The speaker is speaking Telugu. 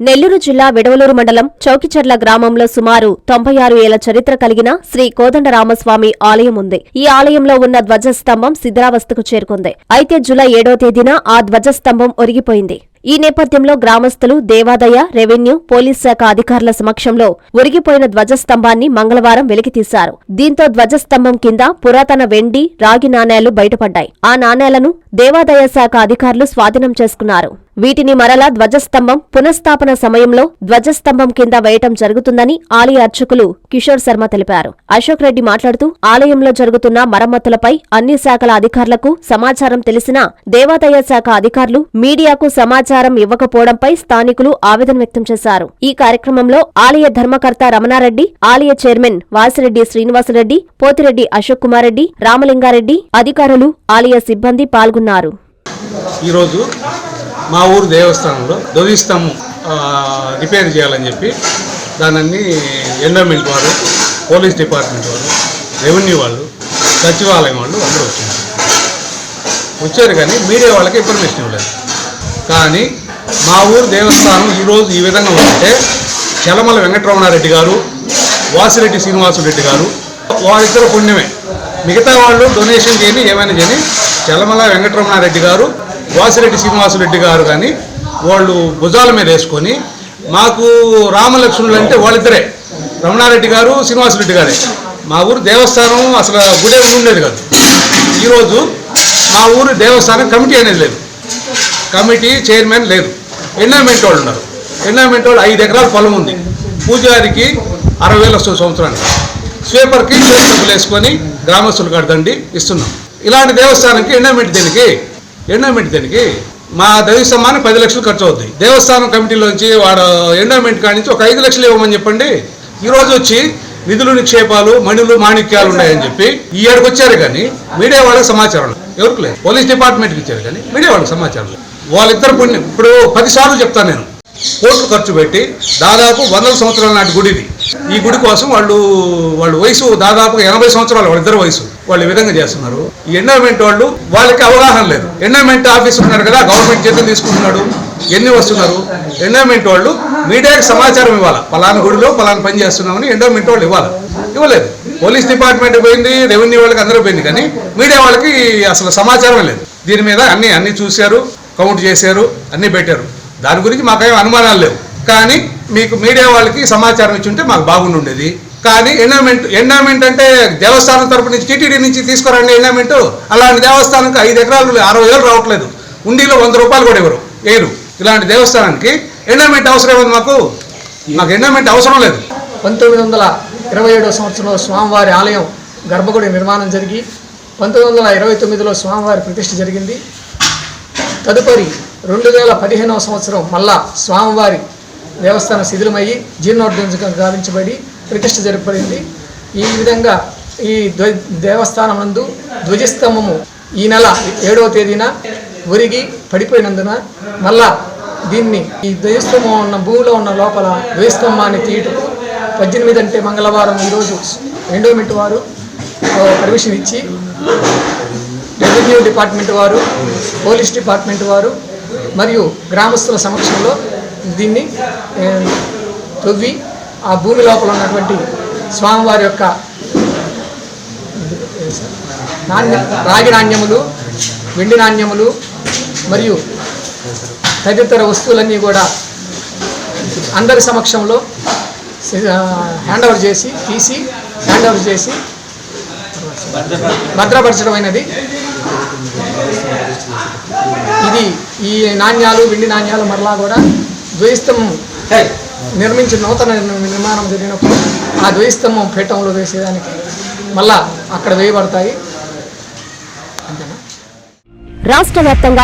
నెల్లూరు జిల్లా విడవలూరు మండలం చౌకిచర్ల గ్రామంలో సుమారు తొంభై ఆరు ఏళ్ళ చరిత్ర కలిగిన శ్రీ కోదండరామస్వామి ఆలయం ఉంది. ఈ ఆలయంలో ఉన్న ధ్వజస్తంభం శిథిలావస్థకు చేరుకుంది. అయితే జులై ఏడో తేదీన ఆ ధ్వజస్తంభం ఒరిగిపోయింది. ఈ నేపథ్యంలో గ్రామస్తులు దేవాదయ రెవెన్యూ పోలీస్ శాఖ అధికారుల సమక్షంలో ఒరిగిపోయిన ధ్వజస్తంభాన్ని మంగళవారం వెలికితీశారు. దీంతో ధ్వజస్తంభం కింద పురాతన వెండి రాగి నాణేలు బయటపడ్డాయి. ఆ నాణేలను దేవాదాయ శాఖ అధికారులు స్వాధీనం చేసుకున్నారు. వీటిని మరలా ధ్వజస్తంభం పునఃస్థాపన సమయంలో ధ్వజస్తంభం కింద వేయటం జరుగుతుందని ఆలయ అర్చకులు కిషోర్ శర్మ తెలిపారు. అశోక్ రెడ్డి మాట్లాడుతూ ఆలయంలో జరుగుతున్న మరమ్మతులపై అన్ని శాఖల అధికారులకు సమాచారం తెలిసినా దేవాదాయ శాఖ అధికారులు మీడియాకు సమాచారం ఇవ్వకపోవడంపై స్థానికులు ఆవేదన వ్యక్తం చేశారు. ఈ కార్యక్రమంలో ఆలయ ధర్మకర్త రమణారెడ్డి ఆలయ చైర్మన్ వాసిరెడ్డి శ్రీనివాసరెడ్డి పోతిరెడ్డి అశోక్ కుమార్ రెడ్డి రామలింగారెడ్డి అధికారులు ఆలయ సిబ్బంది పాల్గొన్నారు. ఈరోజు మా ఊరు దేవస్థానంలో ధ్వజస్తంభం రిపేర్ చేయాలని చెప్పి దానన్ని ఎండోమెంట్ వారు పోలీస్ డిపార్ట్మెంట్ వారు రెవెన్యూ వాళ్ళు సచివాలయం వాళ్ళు అందరూ వచ్చారు. వచ్చారు కానీ మీడియా వాళ్ళకి ఇన్ఫర్మేషన్ ఇవ్వలేదు. కానీ మా ఊరు దేవస్థానం ఈరోజు ఈ విధంగా ఉంటే చలమల వెంకటరమణారెడ్డి గారు వాసిరెడ్డి శ్రీనివాసరెడ్డి గారు వారిద్దరు పుణ్యమే. మిగతా వాళ్ళు డొనేషన్ చేయని ఏమైనా చేయని చలమల వెంకటరమణారెడ్డి గారు వాసిరెడ్డి శ్రీనివాసరెడ్డి గారు కానీ వాళ్ళు భుజాల మీద వేసుకొని మాకు రామలక్ష్మణులు అంటే వాళ్ళిద్దరే. రమణారెడ్డి గారు శ్రీనివాసరెడ్డి గారే. మా ఊరు దేవస్థానం అసలు గుడే ఉండేది కాదు. ఈరోజు మా ఊరు దేవస్థానం కమిటీ అనేది లేదు. కమిటీ చైర్మన్ లేదు. ఎండోమెంట్ వాళ్ళు ఉన్నారు. ఎండోమెంట్ వాళ్ళు ఐదు ఎకరాల పొలం ఉంది. పూజారికి అరవై వేలు వస్తుంది సంవత్సరానికి. స్వీపర్కి చేతులు వేసుకొని గ్రామస్తులు కడదండి ఇస్తున్నాం. ఇలాంటి దేవస్థానానికి ఎండోమెంట్ దేనికి? ఎండోమెంట్ దేనికి? మా దైవస్తంభానికి పది లక్షలు ఖర్చు అవుతుంది దేవస్థానం కమిటీలోంచి వాడు ఎండోమెంట్ కాడి నుంచి ఒక ఐదు లక్షలు ఇవ్వమని చెప్పండి. ఈరోజు వచ్చి నిధులు నిక్షేపాలు మణులు మాణిక్యాలు ఉన్నాయని చెప్పి ఈ ఏడుకు వచ్చారు కానీ మీడియా వాళ్ళకి సమాచారం ఎవరికి లేదు? పోలీస్ డిపార్ట్మెంట్కి ఇచ్చారు కానీ మీడియా వాళ్ళకి సమాచారం లేదు. వాళ్ళిద్దరు పుణ్యం. ఇప్పుడు పది సార్లు చెప్తాను నేను. కోట్లు ఖర్చు పెట్టి దాదాపు వందల సంవత్సరాల నాటి గుడి ఇది ఈ గుడి కోసం వాళ్ళు వాళ్ళు వయసు దాదాపు ఎనభై సంవత్సరాలు వాళ్ళిద్దరు వయసు. వాళ్ళు విధంగా చేస్తున్నారు. ఈ ఎండోమెంట్ వాళ్ళు వాళ్ళకి అవగాహన లేదు. ఎండోమెంట్ ఆఫీస్ ఉన్నారు కదా గవర్నమెంట్ చేతులు తీసుకుంటున్నాడు. ఎన్ని వస్తున్నారు? ఎండోమెంట్ వాళ్ళు మీడియాకి సమాచారం ఇవ్వాలి? పలానా గుడిలో పలానా పని చేస్తున్నామని ఎండోమెంట్ వాళ్ళు ఇవ్వాలి? ఇవ్వలేదు. పోలీస్ డిపార్ట్మెంట్ పోయింది రెవెన్యూ వాళ్ళకి అందరూ పోయింది కానీ మీడియా వాళ్ళకి అసలు సమాచారం లేదు. దీని మీద అన్ని అన్ని చూశారు కౌంట్ చేశారు అన్ని పెట్టారు. దాని గురించి మాకేం అనుమానాలు లేవు. కానీ మీకు మీడియా వాళ్ళకి సమాచారం ఇచ్చి ఉంటే మాకు బాగుండుండేది. కానీ ఎండామెంట్ ఎండామెంట్ అంటే దేవస్థానం తరపు నుంచి టీటీడీ నుంచి తీసుకురండి ఎండామెంట్ అలాంటి దేవస్థానంకి ఐదు ఎకరాలు అరవై వేలు రావట్లేదు. ఉండిలో వంద రూపాయలు కూడా ఇవ్వరు వేయరు ఇలాంటి దేవస్థానానికి ఎండామెంట్ అవసరం ఉంది మాకు? మాకు ఎండామెంట్ అవసరం లేదు. పంతొమ్మిది వందల ఇరవై ఏడవ సంవత్సరంలో స్వామివారి ఆలయం గర్భగుడి నిర్మాణం జరిగి పంతొమ్మిది వందల ఇరవై తొమ్మిదిలో స్వామివారి ప్రతిష్ఠ జరిగింది. తదుపరి రెండు వేల పదిహేనవ సంవత్సరం మళ్ళా స్వామివారి దేవస్థానం శిథిలమయ్యి జీర్ణోద్ధంగా గావించబడి ప్రతిష్ఠ జరపబడింది ఈ విధంగా ఈ ధ్వ దేవస్థానం నందు ధ్వజస్తంభము ఈ నెల ఏడవ తేదీన ఒరిగి పడిపోయినందున మళ్ళా దీన్ని ఈ ధ్వజస్తంభం ఉన్న భూమిలో ఉన్న లోపల ధ్వజస్తంభాన్ని తీయటకు పద్దెనిమిది అంటే మంగళవారం ఈరోజు ఎండోమెంట్ వారు పర్మిషన్ ఇచ్చి రెవెన్యూ డిపార్ట్మెంట్ వారు పోలీస్ డిపార్ట్మెంట్ వారు మరియు గ్రామస్తుల సమక్షంలో దీన్ని తవ్వి ఆ భూమి లోపల ఉన్నటువంటి స్వామివారి యొక్క నాణ్య రాగి నాణ్యములు వెండి నాణ్యములు మరియు తదితర వస్తువులన్నీ కూడా అందరి సమక్షంలో హ్యాండ్ ఓవర్ చేసి తీసి హ్యాండ్ ఓవర్ చేసి భద్రపరచడమైనది. ఇది ఈ నాణ్యాలు వెండి నాణ్యాలు మరలా కూడా ద్వైస్తంభం నిర్మించిన నూతన నిర్మాణం జరిగినప్పుడు ఆ ద్వైస్తంభం పీఠంలో వేసేదానికి మళ్ళా అక్కడ వేయబడతాయి. అంతేనా? రాష్ట్ర వ్యాప్తంగా